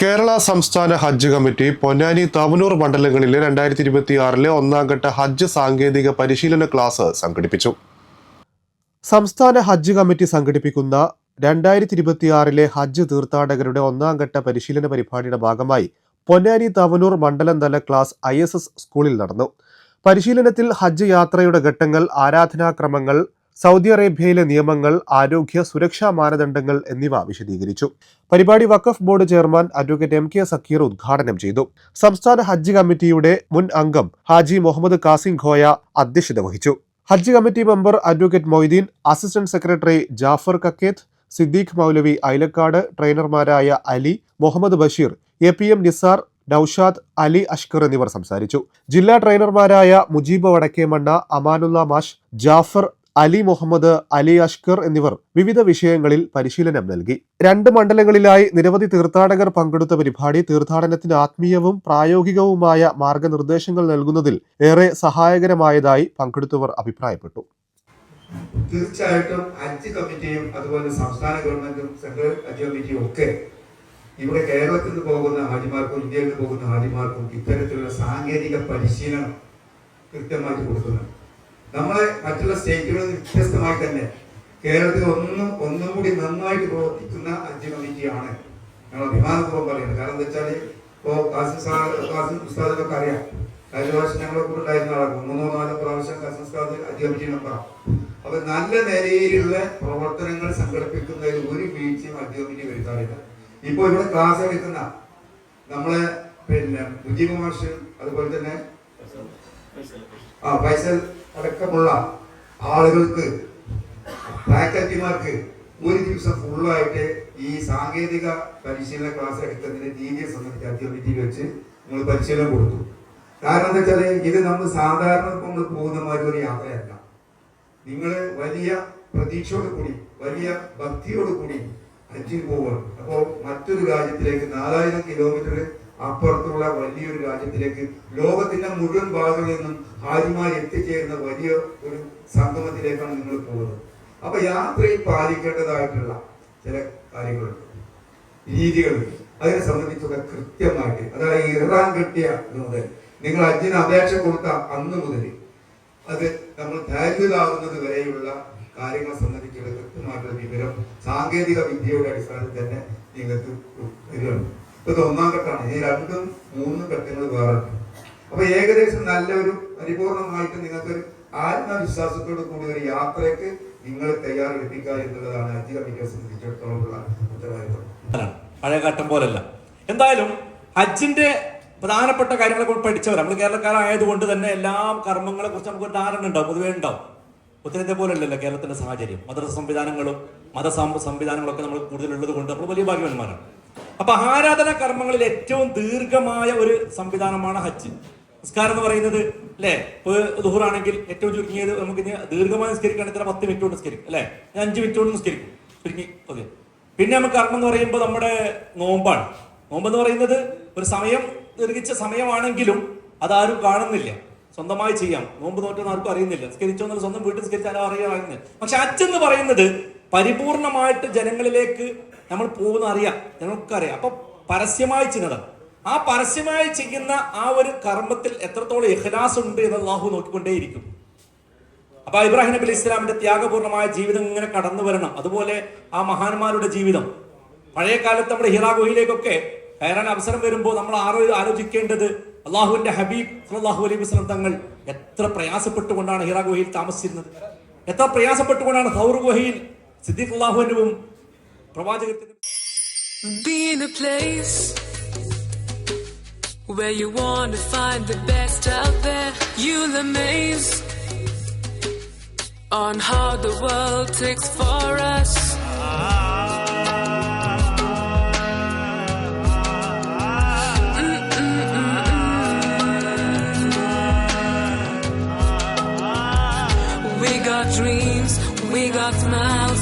കേരള സംസ്ഥാന ഹജ്ജ് കമ്മിറ്റി പൊന്നാനി തവനൂർ മണ്ഡലങ്ങളിലെ രണ്ടായിരത്തി ഇരുപത്തി ആറിലെ ഒന്നാം ഘട്ട ഹജ്ജ് സാങ്കേതിക പരിശീലന ക്ലാസ് സംഘടിപ്പിച്ചു. സംസ്ഥാന ഹജ്ജ് കമ്മിറ്റി സംഘടിപ്പിക്കുന്ന രണ്ടായിരത്തി ഇരുപത്തിയാറിലെ ഹജ്ജ് തീർത്ഥാടകരുടെ ഒന്നാം ഘട്ട പരിശീലന പരിപാടിയുടെ ഭാഗമായി പൊന്നാനി തവനൂർ മണ്ഡലം തല ക്ലാസ് ഐ സ്കൂളിൽ നടന്നു. പരിശീലനത്തിൽ ഹജ്ജ് യാത്രയുടെ ഘട്ടങ്ങൾ ആരാധനാക്രമങ്ങൾ സൗദി അറേബ്യയിലെ നിയമങ്ങൾ ആരോഗ്യ സുരക്ഷാ മാനദണ്ഡങ്ങൾ എന്നിവ വിശദീകരിച്ചു. പരിപാടി Waqf board chairman advocate M K Zakir ഉദ്ഘാടനം ചെയ്തു. സംസ്ഥാന ഹജ്ജ് കമ്മിറ്റിയുടെ മുൻ അംഗം ഹാജി മുഹമ്മദ് കാസിം ഖോയ അധ്യക്ഷത വഹിച്ചു. Hajj committee member advocate Moideen assistant secretary Jafar Kakketh Siddique Moulavi Ailakkad ട്രെയിനർമാരായ Ali Muhammad Basheer A P M Nisar Noushad Ali Ashkar എന്നിവർ സംസാരിച്ചു. ജില്ലാ ട്രെയിനർമാരായ മുജീബ് വടക്കേമണ്ണ അമാനുല്ല മാഷ് ജാഫർ അലി മുഹമ്മദ് അലി അഷ്കർ എന്നിവർ വിവിധ വിഷയങ്ങളിൽ പരിശീലനം നൽകി. രണ്ട് മണ്ഡലങ്ങളിലായി നിരവധി തീർത്ഥാടകർ പങ്കെടുത്ത പരിപാടി തീർത്ഥാടനത്തിന് ആത്മീയവും പ്രായോഗികവുമായ മാർഗനിർദ്ദേശങ്ങൾ നൽകുന്നതിൽ ഏറെ സഹായകരമായതായി പങ്കെടുത്തവർ അഭിപ്രായപ്പെട്ടു. തീർച്ചയായിട്ടും അഞ്ച് കമ്മിറ്റിയും അതുപോലെ സംസ്ഥാന ഗവൺമെന്റും സെൻട്രൽ കമ്മിറ്റിയും ഒക്കെ ഇവിടെ കേരളത്തിൽ നിന്ന് പോകുന്ന ഹാജിമാർക്കും ഇന്ത്യയിൽ നിന്ന് പോകുന്ന ഹാജിമാർക്കും ഇത്തരത്തിലുള്ള സാങ്കേതിക പരിശീലനം കൃത്യമായിട്ട് കൊടുക്കുന്നുണ്ട്. നമ്മളെ മറ്റുള്ള സ്റ്റേറ്റുകളിൽ നിന്ന് വ്യത്യസ്തമായി തന്നെ കേരളത്തിൽ ഒന്നും ഒന്നും കൂടി നന്നായിട്ട് പ്രവർത്തിക്കുന്ന അഞ്ച് കമ്മിറ്റിയാണ് ഞങ്ങൾ അഭിമാനപൂർവം പറയുന്നത്. കാരണം എന്താ വെച്ചാൽ ഇപ്പോൾ കാസിം സാർ കാസിം ഉസ്താദിനൊക്കെ അറിയാം. കഴിഞ്ഞ പ്രാവശ്യം ഞങ്ങളെ കൂടെ ഉണ്ടായിരുന്ന ആളാണ്. മൂന്നോ നാലോ പ്രാവശ്യം കാസിം ഉസ്താദ് അഞ്ച് കമ്മിറ്റി മെമ്പറാണ്. അപ്പൊ നല്ല നിലയിലുള്ള പ്രവർത്തനങ്ങൾ സംഘടിപ്പിക്കുന്നതിൽ ഒരു വീഴ്ചയും കമ്മിറ്റി വരുത്താറില്ല. ഇപ്പൊ ഇവിടെ ക്ലാസ് എടുക്കുന്ന നമ്മളെ പിന്നെ മുജീബ് മാഷ് അതുപോലെ തന്നെ ആ ഫൈസൽ അടക്കമുള്ള ആളുകൾക്ക് ഫാക്കൽറ്റിമാർക്ക് ഒരു ദിവസം ഫുള്ളായിട്ട് ഈ സാങ്കേതിക പരിശീലന ക്ലാസ് എടുത്തതിന് രീതിയെ സംബന്ധിച്ച് അധ്യാപിറ്റി വെച്ച് നമ്മൾ പരിശീലനം കൊടുത്തു. കാരണം എന്താ വെച്ചാൽ ഇത് നമ്മൾ സാധാരണ നമ്മൾ പോകുന്ന മാതിരി ഒരു യാത്രയല്ല. നിങ്ങൾ വലിയ പ്രതീക്ഷയോട് കൂടി വലിയ ഭക്തിയോട് കൂടി ഹജ്ജിന് പോവുകയാണ്. അപ്പോൾ മറ്റൊരു രാജ്യത്തിലേക്ക് നാലായിരം കിലോമീറ്റർ അപ്പുറത്തുള്ള വലിയൊരു രാജ്യത്തിലേക്ക് ലോകത്തിന്റെ മുഴുവൻ ഭാഗങ്ങളിൽ നിന്നും ആദ്യമായി എത്തിച്ചേരുന്ന വലിയ ഒരു സംഗമത്തിലേക്കാണ് നിങ്ങൾ പോകുന്നത്. അപ്പൊ യാത്രയിൽ പാലിക്കേണ്ടതായിട്ടുള്ള ചില കാര്യങ്ങളുണ്ട്. രീതികളുണ്ട് അതിനെ സംബന്ധിച്ചൊക്കെ കൃത്യമായിട്ട്. അതായത് ഇറാൻ കിട്ടിയ മുതൽ നിങ്ങൾ അജിന് അപേക്ഷ കൊടുത്ത അന്ന് മുതൽ അത് നമ്മൾ ധാരിതാകുന്നത് വരെയുള്ള കാര്യങ്ങളെ സംബന്ധിച്ചുള്ള കൃത്യമായിട്ടുള്ള വിവരം സാങ്കേതിക വിദ്യയുടെ അടിസ്ഥാനത്തിൽ തന്നെ നിങ്ങൾക്ക് വരികയാണ് ഇപ്പൊ ഇത് ഒന്നാം ഘട്ടമാണ്. ഈ രണ്ടും മൂന്നും ഘട്ടങ്ങൾ വേറെ അപ്പൊ ഏകദേശം നല്ലൊരു പരിപൂർണമായിട്ട് നിങ്ങൾക്ക് ഒരു ആത്മവിശ്വാസത്തോട് കൂടി ഒരു യാത്രയ്ക്ക് നിങ്ങൾ തയ്യാറെടുപ്പിക്കുക എന്നുള്ളതാണ് അധിക കമ്മിറ്റിയെ സംബന്ധിച്ചിടത്തോളമുള്ള ഉത്തരവാദിത്വം. പഴയഘട്ടം പഴയ ഘട്ടം പോലല്ല. എന്തായാലും ഹജ്ജിന്റെ പ്രധാനപ്പെട്ട കാര്യങ്ങളെ കുറിച്ച് പഠിച്ചവർ നമ്മൾ കേരളക്കാരായതുകൊണ്ട് തന്നെ എല്ലാ കർമ്മങ്ങളെ കുറിച്ച് നമുക്ക് ധാരണ ഉണ്ടാവും പൊതുവേ ഉണ്ടാവും. ഉത്തരേന്ത്യ പോലല്ലല്ലോ കേരളത്തിന്റെ സാഹചര്യം. മത സംവിധാനങ്ങളും മത സംവിധാനങ്ങളൊക്കെ നമ്മൾ കൂടുതലുള്ളത് കൊണ്ട് നമ്മൾ വലിയ ഭാഗ്യവാന്മാരാണ്. അപ്പൊ ആരാധന കർമ്മങ്ങളിൽ ഏറ്റവും ദീർഘമായ ഒരു സംവിധാനമാണ് ഹജ്ജ്. നിസ്കാരം എന്ന് പറയുന്നത് അല്ലെ? ഇപ്പൊ ദുഹൂറാണെങ്കിൽ ഏറ്റവും ചുരുങ്ങിയത് നമുക്ക് ദീർഘമായി നിസ്കരിക്കുകയാണെങ്കിൽ ഇത്ര പത്ത് മിനിറ്റ് കൊണ്ട് നിസ്കരിക്കും അല്ലെ? ഞാൻ അഞ്ച് മിനിറ്റ് കൊണ്ട് നിസ്കരിക്കും. ചുരുങ്ങി ഓക്കെ. പിന്നെ നമുക്ക് കർമ്മം എന്ന് പറയുമ്പോൾ നമ്മുടെ നോമ്പാണ്. നോമ്പ് എന്ന് പറയുന്നത് ഒരു സമയം ദീർഘിച്ച സമയമാണെങ്കിലും അതാരും കാണുന്നില്ല. സ്വന്തമായി ചെയ്യാം. നോമ്പ് നോറ്റെന്ന് ആർക്കും അറിയുന്നില്ല. നിസ്കരിച്ചോ എന്നുള്ള സ്വന്തം വീട്ടിൽ നിസ്കരിച്ചാലും അറിയാൻ പക്ഷെ അച്ഛൻ പറയുന്നത് പരിപൂർണമായിട്ട് ജനങ്ങളിലേക്ക് നമ്മൾ പോകുന്ന അറിയാം ഞങ്ങൾക്കറിയാം അപ്പൊ പരസ്യമായി ചെയ്യുന്നതാണ് ആ പരസ്യമായി ചെയ്യുന്ന ആ ഒരു കർമ്മത്തിൽ എത്രത്തോളം ഇഖ്ലാസ് ഉണ്ട് എന്ന് അള്ളാഹു നോക്കിക്കൊണ്ടേയിരിക്കും. അപ്പൊ ഇബ്രാഹിം നബി ഇസ്ലാമിന്റെ ത്യാഗപൂർണമായ ജീവിതം ഇങ്ങനെ കടന്നു വരണം. അതുപോലെ ആ മഹാന്മാരുടെ ജീവിതം. പഴയ കാലത്ത് നമ്മുടെ ഹിറാ ഗുഹയിലേക്കൊക്കെ കയറാൻ അവസരം വരുമ്പോൾ നമ്മൾ ആരോ ആലോചിക്കേണ്ടത് അള്ളാഹുവിന്റെ ഹബീബ് അള്ളാഹു അലൈഹി വസല്ലം തങ്ങൾ എത്ര പ്രയാസപ്പെട്ടുകൊണ്ടാണ് ഹിറാ ഗുഹയിൽ താമസിച്ചിരുന്നത്. എത്ര പ്രയാസപ്പെട്ടുകൊണ്ടാണ് സൗർ ഗുഹയിൽ സിദ്ദീഖ് അള്ളാഹുവിനും പ്രവാചകത്തിനും Be in a place where you want to find the best out there. You'll amaze on how the world takes for us. We got dreams, we got smiles,